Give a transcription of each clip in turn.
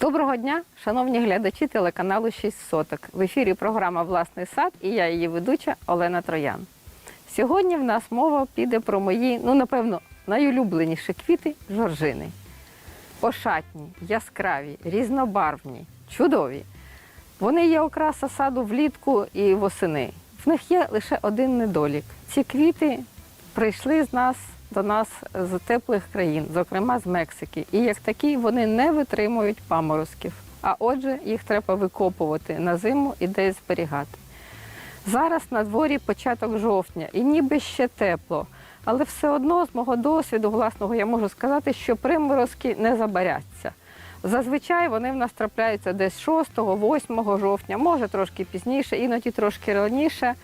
Доброго дня, шановні глядачі телеканалу 6 соток. В ефірі програма Власний сад і я її ведуча Олена Троян. Сьогодні в нас мова піде про мої, ну напевно, найулюбленіші квіти жоржини. Ошатні, яскраві, різнобарвні, чудові. Вони є окраса саду влітку і восени. В них є лише один недолік. Ці квіти прийшли з нас до нас з теплих країн, зокрема з Мексики. І як такі вони не витримують паморозків. А отже, їх треба викопувати на зиму і десь зберігати. Зараз на дворі початок жовтня і ніби ще тепло. Але все одно, з мого досвіду власного, я можу сказати, що приморозки не забаряться. Зазвичай вони в нас трапляються десь 6-8 жовтня, може трошки пізніше, іноді трошки раніше.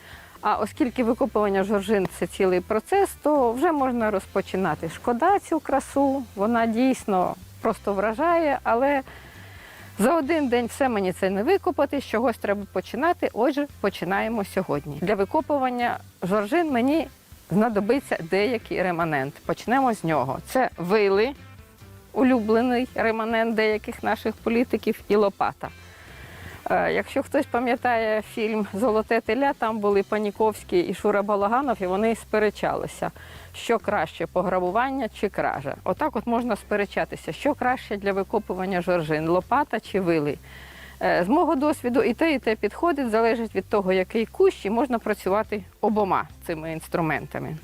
А оскільки викопування жоржин це цілий процес, то вже можна розпочинати. Шкода цю красу, вона дійсно просто вражає, але за один день все мені це не викопати, з чогось треба починати. Отже, починаємо сьогодні. Для викопування жоржин мені знадобиться деякий реманент. Почнемо з нього. Це вили, улюблений реманент деяких наших політиків, і лопата. Е, Якщо хтось пам'ятає фільм Золоте теля, там були Паніковський і Шура Балаганов, і вони сперечалися, що краще пограбування чи кража. Отак от можна сперечатися, що краще для викопування жоржин лопата чи вили. Е, З мого досвіду і те, і те підходить, залежить від того, який кущ, і можна працювати обома цими інструментами.